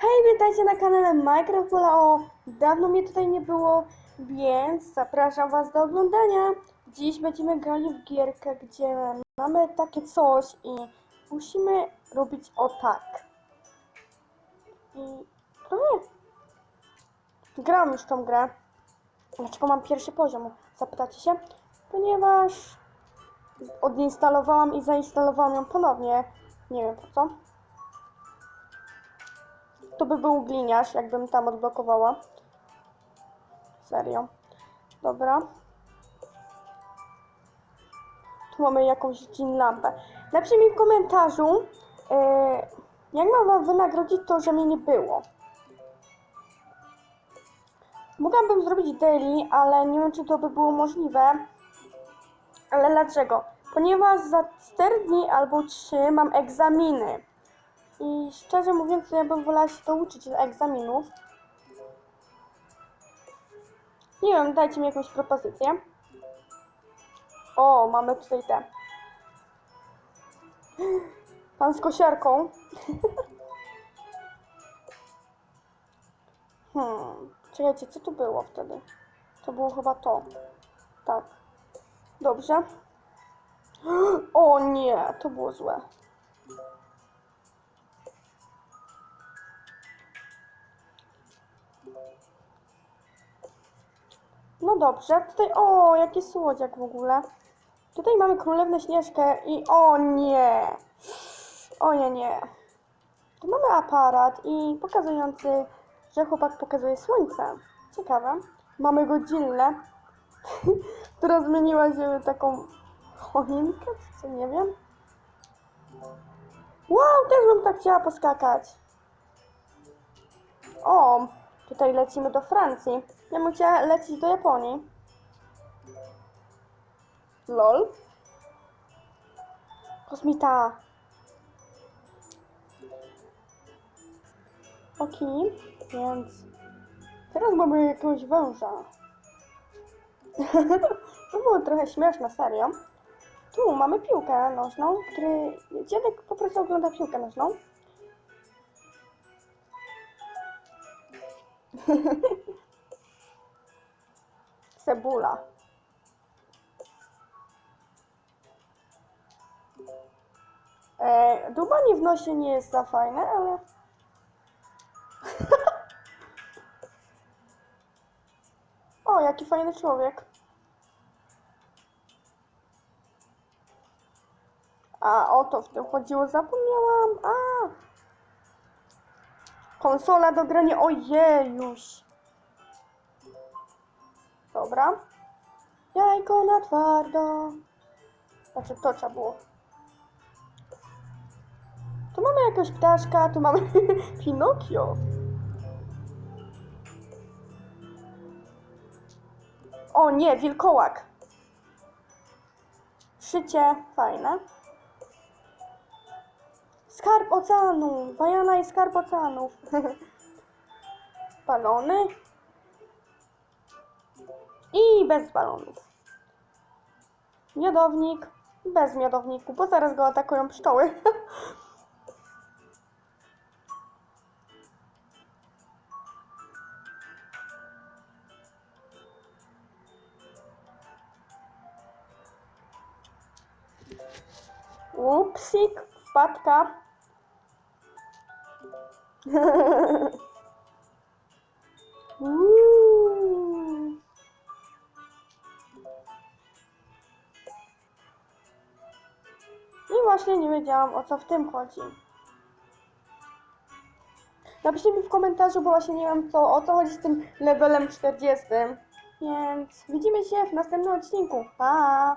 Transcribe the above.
Hej, witajcie na kanale Minecraft O. Dawno mnie tutaj nie było, więc zapraszam Was do oglądania. Dziś będziemy grali w gierkę, gdzie mamy takie coś i musimy robić o tak. I to nie. Gram już tą grę. Dlaczego mam pierwszy poziom? Zapytacie się? Ponieważ odinstalowałam i zainstalowałam ją ponownie. Nie wiem po co. To by był gliniarz, jakbym tam odblokowała. Serio. Dobra. Tu mamy jakąś dzień lampę. Napiszcie mi w komentarzu, e, jak mam wam wynagrodzić to, że mnie nie było. Mogłabym zrobić daily, ale nie wiem, czy to by było możliwe. Ale dlaczego? Ponieważ za 4 dni albo 3 mam egzaminy. I szczerze mówiąc, ja bym wolała się to uczyć z egzaminów. Nie wiem, dajcie mi jakąś propozycję. O, mamy tutaj te. Pan z kosiarką. hmm, czekajcie, co tu było wtedy? To było chyba to. Tak. Dobrze. O nie, to było złe. No dobrze, tutaj, o, jaki słodziak w ogóle. Tutaj mamy Królewnę Śnieżkę i o nie, o nie, nie. Tu mamy aparat i pokazujący, że chłopak pokazuje słońce. Ciekawe. Mamy godzinę, która zmieniła się w taką choinkę, co, nie wiem. Wow, też bym tak chciała poskakać. O, tutaj lecimy do Francji. Ja bym chciała lecieć do Japonii. LOL. Kosmita. Okej, więc teraz mamy jakiegoś węża. to było trochę śmieszne, serio. Tu mamy piłkę nożną, który dziadek po prostu ogląda piłkę nożną. Cebula. E, dubanie w nosie nie jest za fajne, ale... o, jaki fajny człowiek. A, o to w tym chodziło, zapomniałam. A! Konsola do grania, ojejuś. Dobra. Jajko na twardo. Znaczy, to trzeba było. Tu mamy jakiegoś ptaszka, tu mamy Pinokio. O nie, wilkołak. Szycie, fajne. Skarb oceanu. Wajana i skarb oceanów. Balony. I bez balonów. Miodownik. Bez miodowniku, bo zaraz go atakują pszczoły. Upsik, wpadka. właśnie nie wiedziałam o co w tym chodzi. Napiszcie mi w komentarzu, bo właśnie nie wiem co, o co chodzi z tym levelem 40. Więc widzimy się w następnym odcinku. Pa!